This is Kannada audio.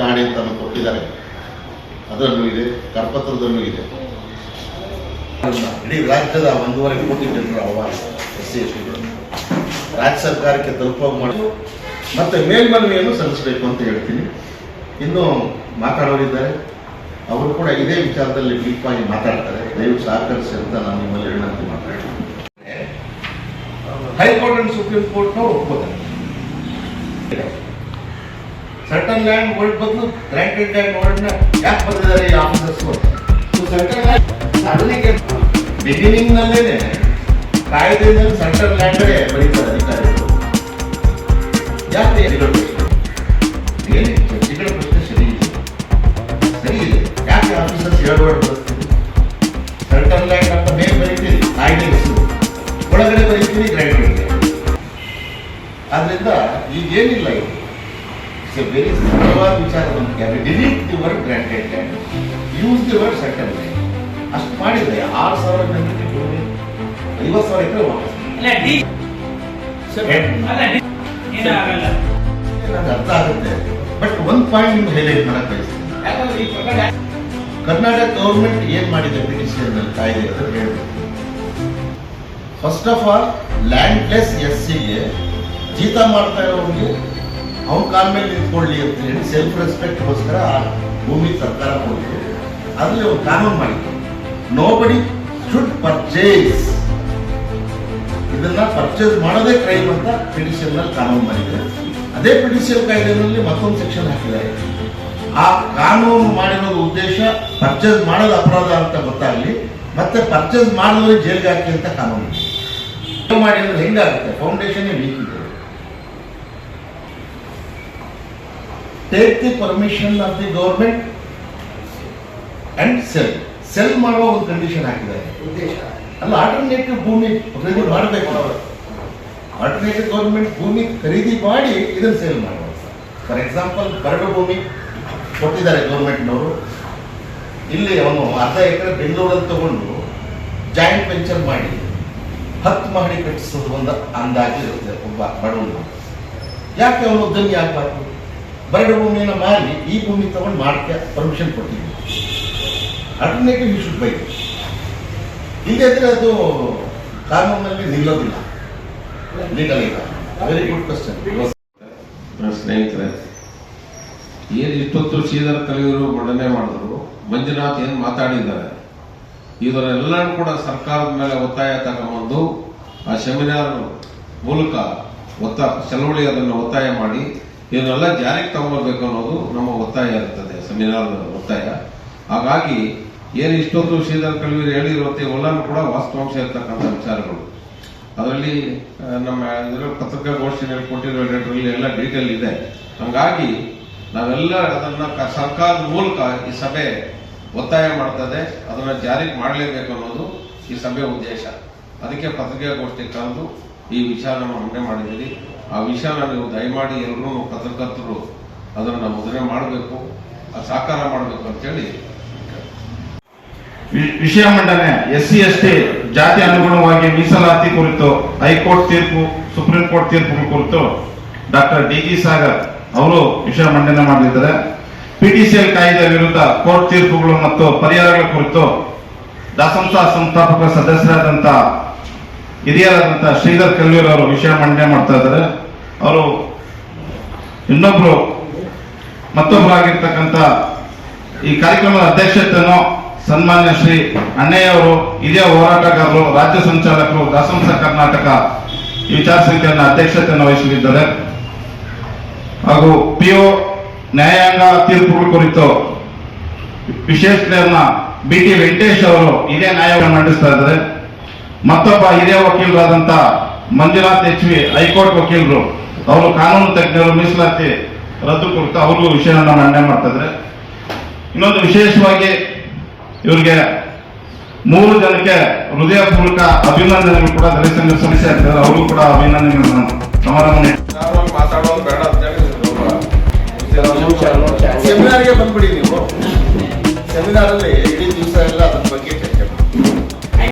ಗಾಡಿ ಅಂತ ಕೊಟ್ಟಿದ್ದಾರೆ. ಅದರಲ್ಲೂ ಇದೆ, ಕರಪತ್ರದಲ್ಲೂ ಇದೆ. ಇಡೀ ರಾಜ್ಯದ ಒಂದೂವರೆ ಕೋಟಿ ಜನರು ಎಸ್ ಸಿ ರಾಜ್ಯ ಸರ್ಕಾರಕ್ಕೆ ತಲುಪುವ ಮಾಡಿ ಮತ್ತೆ ಮೇಲ್ಮನವಿಯನ್ನು ಸಲ್ಲಿಸಬೇಕು ಅಂತ ಹೇಳ್ತೀನಿ. ಇನ್ನು ಮಾತಾಡೋರಿದ್ದಾರೆ. ಅವರು ಕೂಡ ಇದೇ ವಿಚಾರದಲ್ಲಿ ಡೀಪ್ ಆಗಿ ಮಾತಾಡ್ತಾರೆ. ದಯವಿಟ್ಟು ಸಹಕರಿಸಿ ಅಂತ ನಾನು ನಿಮ್ಮಲ್ಲಿ ವಿನಂತಿ ಮಾತಾಡ್ತೀನಿ ಹೈಕೋರ್ಟ್ ಅಂಡ್ ಸುಪ್ರೀಂ ಕೋರ್ಟ್ನವ್ರು ಒಪ್ಕೋತಾರೆ. ಸರ್ಟನ್ ಲ್ಯಾಂಡ್ ವರ್ಡ್ ಬದಲು ಗ್ರಾಂಟೆಡ್ ಲ್ಯಾಂಡ್ನ ಯಾಕೆ ಬಂದಿದ್ದಾರೆ ಈ ಆಫೀಸರ್ಸ್ ಸರ್ಟನ್ ಲ್ಯಾಂಡ್ ಸಡನ್ಗೆ ಬಿಗಿನಿಂಗ್ ನಲ್ಲೇನೆ ಕಾಯ್ದೆಯಲ್ಲಿ ಸರ್ಟನ್ ಲ್ಯಾಂಡೇ ಬರೀತಾರೆ ಅಧಿಕಾರಿಗಳು. ಯಾಕೆ ಏನು ಚರ್ಚೆಗಳ ಪ್ರಶ್ನೆ ಸರಿ ಇದೆ. ಸರಿ ಯಾಕೆ ಆಫೀಸರ್ಸ್ ವರ್ಡ್ ಬಳಸ್ತೀರಿ ಸರ್ಟನ್ ಲ್ಯಾಂಡ್ ಅಂತ ಮೇಲೆ ಬರೀತೀರಿ, ಕಾಯ್ದೆ ಒಳಗಡೆ ಬರೀತೀರಿ ಗ್ರಾಂಟೆಡ್ ಆದ್ರಿಂದ ಈಗೇನಿಲ್ಲ ಇದು ಇಟ್ಸ್ ಎ ವೆರಿ ಸರಳವಾದ ವಿಚಾರ ನಮಗೆ delete the word granted land use the word settle land ಅಷ್ಟು ಮಾಡಿದ್ರೆ ಆರು ಸಾವಿರ ಜನರಿಗೆ ಕೊಡಿ ಐವತ್ತು ಸಾವಿರ ಎಕರೆ ವಾಪಸ್. ನನಗೆ ಅರ್ಥ ಆಗುತ್ತೆ? ಬಟ್ ಒಂದು ಪಾಯಿಂಟ್ ನಿಮ್ಗೆ ಹೈಲೈಟ್ ಮಾಡಕ್ ಬಯಸ್ತೀನಿ. ಕರ್ನಾಟಕ ಗೌರ್ಮೆಂಟ್ ಏನ್ ಮಾಡಿದೆ ಪಿಟಿಷನ್ ಕಾಯ್ದೆ ಅಂತ ಹೇಳ್ಬೇಕು. First of all landless S ಸಿಗೆ ಜೀತ ಮಾಡ್ತಾ ಇರೋರಿಗೆ ಅವ್ನ ಕಾಲ ಮೇಲೆ ನಿಂತ್ಕೊಳ್ಳಿ ಅಂತ ಹೇಳಿ ಸೆಲ್ಫ್ ರೆಸ್ಪೆಕ್ಟ್ಗೋಸ್ಕರ ಆ ಭೂಮಿ ಸರ್ಕಾರ ಕೊಡ್ತು. ಅದರಲ್ಲಿ ಒಂದು ಕಾನೂನು ಮಾಡಿತ್ತು ನೋ ಬಡಿ ಶುಡ್ ಪರ್ಚೇಸ್ ಇದನ್ನ ಪರ್ಚೇಸ್ ಮಾಡೋದೇ ಕ್ರೈಮ್ ಅಂತ ಪಿಟಿಷನ್ನಲ್ಲಿ ಕಾನೂನು ಮಾಡಿದೆ ಅದೇ ಪಿಟಿಷನ್ ಕಾಯ್ದೆನಲ್ಲಿ ಮತ್ತೊಂದು ಸೆಕ್ಷನ್ ಹಾಕಿದ್ದಾರೆ. ಆ ಕಾನೂನು ಮಾಡಿರೋದು ಉದ್ದೇಶ ಪರ್ಚೇಸ್ ಮಾಡೋದು ಅಪರಾಧ ಅಂತ ಗೊತ್ತಾಗ್ಲಿ, ಮತ್ತೆ ಪರ್ಚೇಸ್ ಮಾಡಿದ್ರೆ ಜೈಲ್ಗೆ ಹಾಕಿ ಅಂತ ಕಾನೂನು. ಮಾಡಿದ್ರೆ ಹೆಂಗಾಗುತ್ತೆ? ಫೌಂಡೇಶನ್ ವೀಕ್ ಇದೆ. Take the permission of the government and sell sell ಮಾಡುವ ಒಂದು ಕಂಡೀಷನ್ ಹಾಕಿದ್ದಾರೆ. ಅಲ್ಲ ಆಲ್ಟರ್ನೇಟಿವ್ ಭೂಮಿ ಖರೀದಿ ಮಾಡಬೇಕು. ಆಲ್ಟರ್ನೇಟಿವ್ ಗೌರ್ಮೆಂಟ್ ಭೂಮಿ ಖರೀದಿ ಮಾಡಿ ಇದನ್ನು ಸೇಲ್ ಮಾಡುವ. ಫಾರ್ ಎಕ್ಸಾಂಪಲ್ ಬರಡು ಭೂಮಿ ಕೊಟ್ಟಿದ್ದಾರೆ ಗೌರ್ಮೆಂಟ್ನವರು ಇಲ್ಲಿ ಅವನು ಅರ್ಧ ಎಕರೆ ಬೆಂಗಳೂರಲ್ಲಿ ತಗೊಂಡು ಜಾಯಿಂಟ್ ವೆಂಚರ್ ಮಾಡಿ ಹತ್ತು ಮಹಡಿ ಕಟ್ಟಿಸೋದು ಒಂದು ಅಂದಾಜು ಇರುತ್ತೆ ಒಬ್ಬ ಬಡವನು ಯಾಕೆ ಅವನು ಉದ್ಯಮಿ ಆಗಬಾರ್ದು? ಬರಡು ಭೂಮಿಯನ್ನು ಮಾರಿ ಈ ಭೂಮಿ ತಗೊಂಡು ಮಾಡಕ್ಕೆ ಪರ್ಮಿಷನ್ ಕೊಟ್ಟಿದ್ದೀವಿ ಆಲ್ಟರ್ನೇಟಿವ್ ಯು ಶುಡ್ ಬೈ ಇಲ್ಲದ್ರೆ ಅದು ಕಾನೂನಲ್ಲಿ ನಿಲ್ಲೋದಿಲ್ಲ. ಲೀಗಲ್ ಇಲ್ಲ. ವೆರಿ ಗುಡ್ ಕ್ವಶನ್ ಸ್ನೇಹಿತರೆ, ಏನು ಇಷ್ಟೊತ್ತು ಶ್ರೀಧರ್ ಕಲಿಯವರು ಮಂಡನೆ ಮಾಡಿದ್ರು? ಮಂಜುನಾಥ್ ಏನು ಮಾತಾಡಿದ್ದಾರೆ? ಇದರೆಲ್ಲ ಕೂಡ ಸರ್ಕಾರದ ಮೇಲೆ ಒತ್ತಾಯ ತಗೊಂಬಂದು ಆ ಸೆಮಿನಾರ್ ಮೂಲಕ ಒತ್ತ, ಚಳವಳಿ ಅದನ್ನು ಒತ್ತಾಯ ಮಾಡಿ ಇದನ್ನೆಲ್ಲ ಜಾರಿಗೆ ತಗೊಳ್ಬೇಕು ಅನ್ನೋದು ನಮ್ಮ ಒತ್ತಾಯ ಇರ್ತದೆ ಸೆಮಿನಾರ್ ಒತ್ತಾಯ. ಹಾಗಾಗಿ ಏನು ಇಷ್ಟೊಂದು ಶ್ರೀಧರ್ ಕಲ್ವೀರ್ ಹೇಳಿರುವಂತೆ ಇವೆಲ್ಲನೂ ಕೂಡ ವಾಸ್ತವಾಂಶ ಇರ್ತಕ್ಕಂಥ ವಿಚಾರಗಳು. ಅದರಲ್ಲಿ ನಮ್ಮ ಇದರ ಪತ್ರಿಕಾಗೋಷ್ಠಿನಲ್ಲಿ ಕೊಟ್ಟಿರೋ ಲೆಟರಲ್ಲಿ ಎಲ್ಲ ಡೀಟೇಲ್ ಇದೆ. ಹಂಗಾಗಿ ನಾವೆಲ್ಲ ಅದನ್ನ ಸರ್ಕಾರದ ಮೂಲಕ ಈ ಸಭೆ ಒತ್ತಾಯ ಮಾಡ್ತದೆ, ಅದನ್ನ ಜಾರಿಗೆ ಮಾಡಲೇಬೇಕು ಅನ್ನೋದು ಈ ಸಭೆ ಉದ್ದೇಶ. ಅದಕ್ಕೆ ಪತ್ರಿಕಾಗೋಷ್ಠಿ ಕರೆದು ಈ ವಿಚಾರವನ್ನು ಮಂಡನೆ ಮಾಡಿದ್ದೀರಿ. ಆ ವಿಷಯನ ನೀವು ದಯಮಾಡಿ ಎಲ್ಲರೂ ಪತ್ರಕರ್ತರು ಅದನ್ನು ಮುದ್ರಣೆ ಮಾಡಬೇಕು ಸಾಕಾರ ಮಾಡಬೇಕು ಅಂತೇಳಿ. ವಿಷಯ ಮಂಡನೆ ಎಸ್ ಸಿ ಎಸ್ ಟಿ ಜಾತಿ ಅನುಗುಣವಾಗಿ ಮೀಸಲಾತಿ ಕುರಿತು ಹೈಕೋರ್ಟ್ ತೀರ್ಪು, ಸುಪ್ರೀಂ ಕೋರ್ಟ್ ತೀರ್ಪು ಕುರಿತು ಡಾಕ್ಟರ್ ಡಿ ಜಿ ಸಾಗರ್ ಅವರು ವಿಷಯ ಮಂಡನೆ ಮಾಡಲಿದ್ದಾರೆ ಪಿಟಿಸಿಎಲ್ ಕಾಯ್ದೆ ವಿರುದ್ಧ ಕೋರ್ಟ್ ತೀರ್ಪುಗಳು ಮತ್ತು ಪರಿಹಾರಗಳ ಕುರಿತು ದಾಸಂಸ ಸಂಸ್ಥಾಪಕ ಸದಸ್ಯರಾದಂತ ಹಿರಿಯರಾದಂತ ಶ್ರೀಧರ್ ಕಲ್ವೀರ್ ಅವರು ವಿಷಯ ಮಂಡನೆ ಮಾಡ್ತಾ ಇದ್ದಾರೆ. ಅವರು ಇನ್ನೊಬ್ರು ಮತ್ತೊಬ್ಬರಾಗಿರ್ತಕ್ಕಂಥ ಈ ಕಾರ್ಯಕ್ರಮದ ಅಧ್ಯಕ್ಷತೆಯನ್ನು ಸನ್ಮಾನ್ಯ ಶ್ರೀ ಅಣ್ಣಯ್ಯವರು, ಹಿರಿಯ ಹೋರಾಟಗಾರರು, ರಾಜ್ಯ ಸಂಚಾಲಕರು ದಾಸಂಸ ಕರ್ನಾಟಕ ವಿಚಾರ ಸಮಿತಿಯನ್ನು ಅಧ್ಯಕ್ಷತೆಯನ್ನು ವಹಿಸಲಿದ್ದಾರೆ. ಹಾಗೂ ಪಿಒ ನ್ಯಾಯಾಂಗ ತೀರ್ಪುಗಳ ಕುರಿತು ವಿಶ್ಲೇಷಣೆಯನ್ನ ಬಿ ಟಿ ವೆಂಕಟೇಶ್ ಅವರು ಇದೇ ನ್ಯಾಯವನ್ನು ಮಂಡಿಸ್ತಾ ಇದ್ದಾರೆ. ಮತ್ತೊಬ್ಬ ಹಿರಿಯ ವಕೀಲರಾದಂತ Manjunath H V high court ವಕೀಲರು ಅವರು ಕಾನೂನು ತಜ್ಞರು ಮೀಸಲಾತಿ ರದ್ದು ಕೊಡ್ತಾ ಅವರು ವಿಷಯವನ್ನು ಮಂಡನೆ ಮಾಡ್ತಾ ಇದ್ದಾರೆ. ಇನ್ನೊಂದು ವಿಶೇಷವಾಗಿ ಇವರಿಗೆ ಮೂರು ಜನಕ್ಕೆ ಹೃದಯಪೂರ್ವಕ ಅಭಿನಂದನೆಗಳು ಕೂಡ ದಲಿತ ಸಮಸ್ಯೆ ಇರ್ತಾರೆ ಅವರು ಕೂಡ ಅಭಿನಂದನೆಗಳನ್ನು ಸಮಾರಂಭ ಸೆಮಿನಾರ್ಗೆ ಬಂದ್ಬಿಡಿ ನೀವು. ಸೆಮಿನಾರಲ್ಲಿ